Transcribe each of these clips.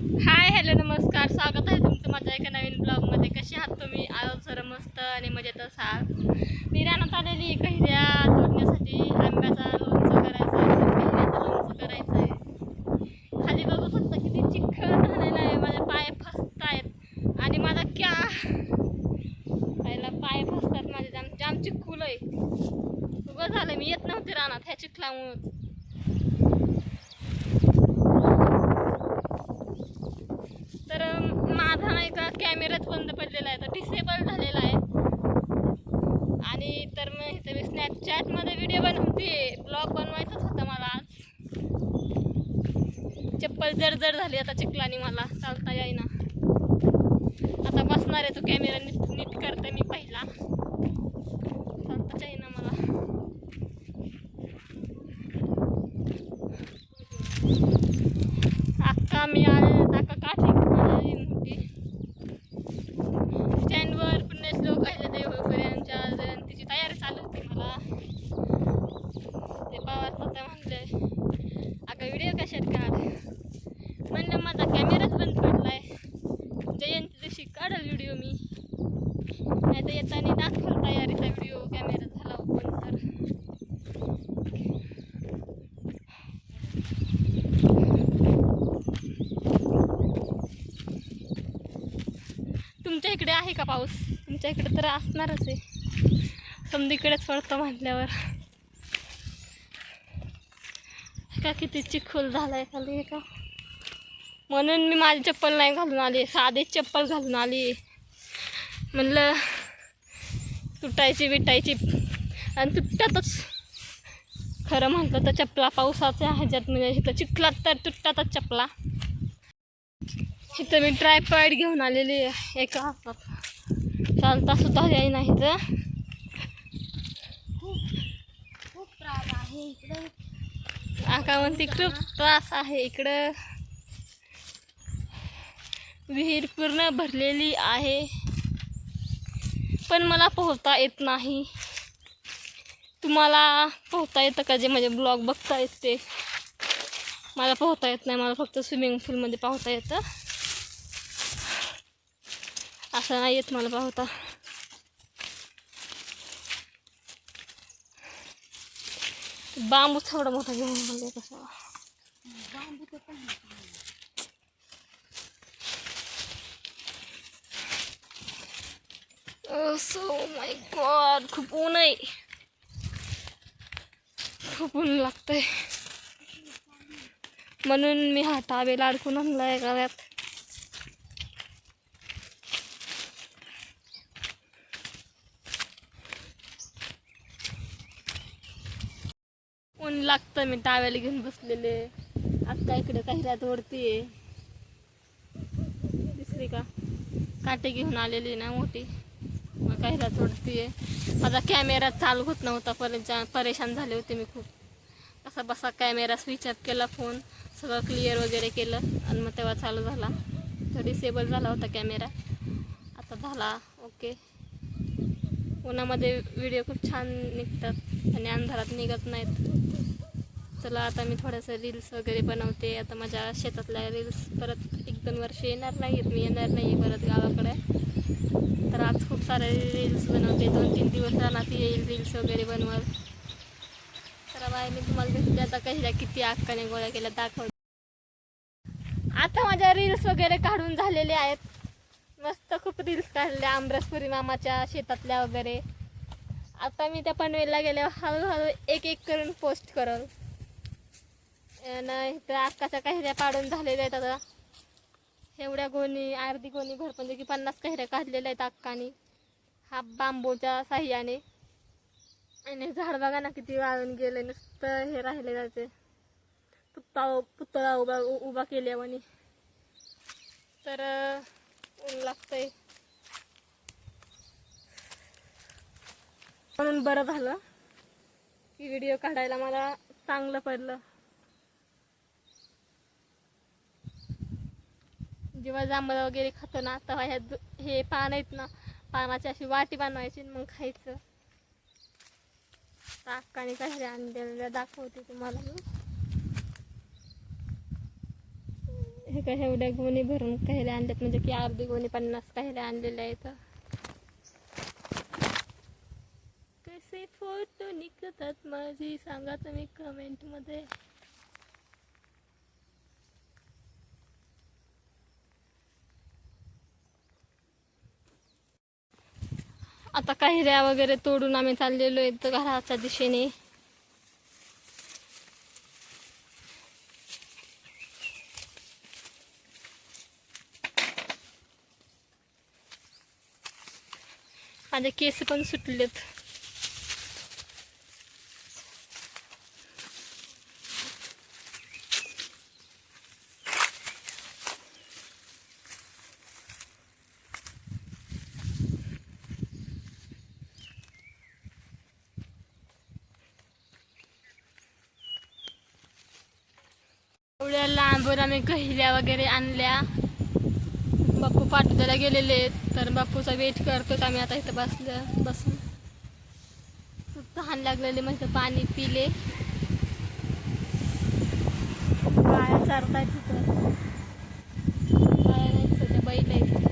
Hi hello नमस्कार. स्वागत आहे तुमचं माझ्या एका नवीन ब्लॉगमध्ये. कसे आहात तुम्ही? आलो सर मस्त आणि मजेत असाल मी रानात आलेली हिऱ्या तोडण्यासाठी. आंब्याचा लोणचं करायचं आहे हिऱ्याचं लोणचं करायचं आहे. खाली बघू शकता किती चिखल झालेला आहे. माझे पाय फसत आहेत आणि माझा क्या? पायला पाय फसतात माझे. जाम जाम चिखूल आहे. उभं झालं मी येत नव्हते रानात ह्या चिखलामुळं तर अं, माझा नाही का कॅमेराच बंद पडलेला आहे तर डिसेबल झालेला आहे आणि तर मग इथे मी स्नॅपचॅटमध्ये व्हिडिओ बनवते ब्लॉग बनवायचाच होता मला आज चप्पल जड झाली आता चिकलानी मला चालता येईना. आता बसणार आहे तो कॅमेरा नीट नीट करते मी पहिला. चालताच येईना मला. अक्का मी आले टाका काठी आली मोठी स्टँडवर पुण्य लोक आहे देव यांच्या जयंतीची तयारी चालू होती मला ते पवार तर म्हणले अगं व्हिडिओ कशात काढ म्हणलं माझा कॅमेराच बंद पडलाय जयंती दिवशी काढल व्हिडिओ मी नाही तर येताना दाखवल तयारीचा व्हिडिओ कॅमेरा झाला ओपन तर तुमच्या इकडे आहे का पाऊस? तुमच्या इकडे तर असणारच आहे. समधीकडेच पडतो म्हटल्यावर. का किती चिखल झालाय खाली का? म्हणून मी माझी चप्पल नाही घालून आली साधीच चप्पल घालून आली. म्हणलं तुटायची विटायची. आणि तुटतातच. खरं म्हटलं तर चपला पावसाच्या ह्याच्यात म्हणजे इथं चिखलात तर तुटतातच चपला. इथं मी ट्रायपॉईड घेऊन आलेली आहे. एका हातात. चालता सुद्धा याय नाही तर खूप त्रास आहे इकडं आका म्हणते खूप त्रास आहे इकडं. विहीर पूर्ण भरलेली आहे. पण मला पोहता येत नाही. तुम्हाला पोहता येतं का जे माझे ब्लॉग बघता येते? मला पोहता येत नाही. मला फक्त स्विमिंग पूलमध्ये पोहता येतं. असं नाही येत मला पाहता बांबूच थोडा मोठा घेऊन आले कसा बांबू तर पण सो माय गॉड खूप ऊन आहे. खूप ऊन लागतंय. म्हणून मी हा टावेल अडकून आणलाय गळ्यात. ऊन लागतं मी टाव्याला घेऊन बसलेले. आत्ता इकडे काहिऱ्यात वरती दिसली का? काटे घेऊन आलेली ना मोठी. मग काहीला वरती माझा कॅमेरा चालू होत नव्हता परेशान परेशान झाले होते मी खूप. कसा बसा कॅमेरा स्विच ऑफ केला फोन सगळं क्लिअर वगैरे केलं आणि मग तेव्हा चालू झाला. तो डिसेबल झाला होता कॅमेरा आता झाला ओके उन्हामध्ये व्हिडिओ खूप छान निघतात आणि अंधारात निघत नाहीत. चला आता मी थोडंसं रील्स वगैरे बनवते. आता माझ्या शेतातल्या रील्स परत एक दोन वर्ष येणार नाहीत. मी येणार नाही परत गावाकडे. तर आज खूप सारे रील्स बनवते. दोन तीन दिवस राहणार येईल रील्स वगैरे बनवल तर बाय मी तुम्हाला भेटते. आता कशा किती आक्काने गोळ्या केल्या दाखव आता माझ्या रील्स वगैरे काढून झालेले आहेत. मस्त खूप रील्स काढल्या. आमरसपुरी मामाच्या शेतातल्या वगैरे. आता मी त्या पनवेलला गेल्यावर हळूहळू एक एक करून पोस्ट करल. नाही तर अक्काच्या काहिऱ्या पाडून झालेल्या आहेत आता. एवढ्या गोणी अर्धी गोणी घर म्हणजे की पन्नास काहिऱ्या काढलेल्या आहेत अक्काने. हा बांबूच्या साह्याने. आणि झाड बघा ना किती वाळून गेले नुसतं हे राहिले जाते पुतळा पुतळा उभा उभा केल्यावानी तर ऊन लागतंय. म्हणून बरं झालं की व्हिडिओ काढायला मला चांगलं पडलं. जेव्हा जांभळं वगैरे खातो ना तेव्हा ह्या हे पान आहेत ना पानाची अशी वाटी बनवायची आणि मग खायचं. ताकाने कशा आणलेल्या दाखवते तुम्हाला मी. हे काय एवढ्या गोणी भरून काहीले आणल्यात म्हणजे की अर्धी गोणी पन्नास काहीले आणलेल्या आहेत. कसे फोटो निघतात माझी सांगा तुम्ही कमेंट आता काहिऱ्या वगैरे तोडून आम्ही चाललेलो आहेत घराच्या दिशेने. माझे केस पण सुटलेत. एवढ्या लांबून आम्ही गहिल्या वगैरे आणल्या. बाप्पू पाठवताना गेलेले आहेत तर बाप्पूचा वेट करतोच आम्ही आता इथं बसलं बसून. खूप तहान लागलेले मस्त पाणी पिले. गाया चारतायत तिथं गाया नाही सध्या बैल आहेत.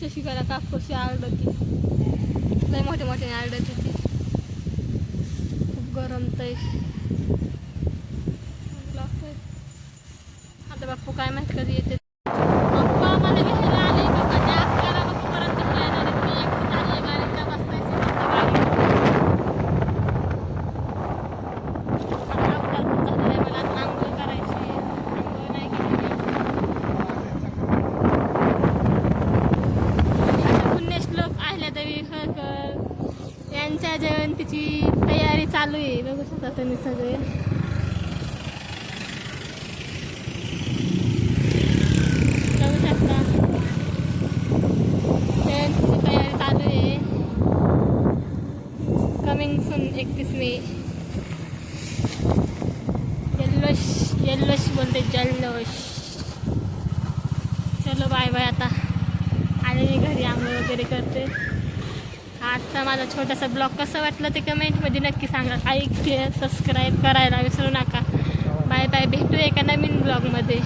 शशिकाला कापकोशी आरडती लय मोठे मोठे आरडत होती. गरम तय. आता बाप्पू काय माहीत कधी येते. आले मला नाही यांच्या जयंतीची चालू आहे. बघू शकता तुम्ही सगळे. बघू शकता. तयारी चालू आहे. कमिंग सून एकतीस मे. येल्लोश येल्लोश बोलते जल्लोश चलो बाय बाय आता. आणि मी घरी आंघोळ वगैरे करते. आजचा माझा छोटासा ब्लॉग कसं वाटलं ते कमेंटमध्ये नक्की सांगा. लाईक शेअर सबस्क्राईब करायला विसरू नका. बाय बाय भेटू एका नवीन ब्लॉगमध्ये.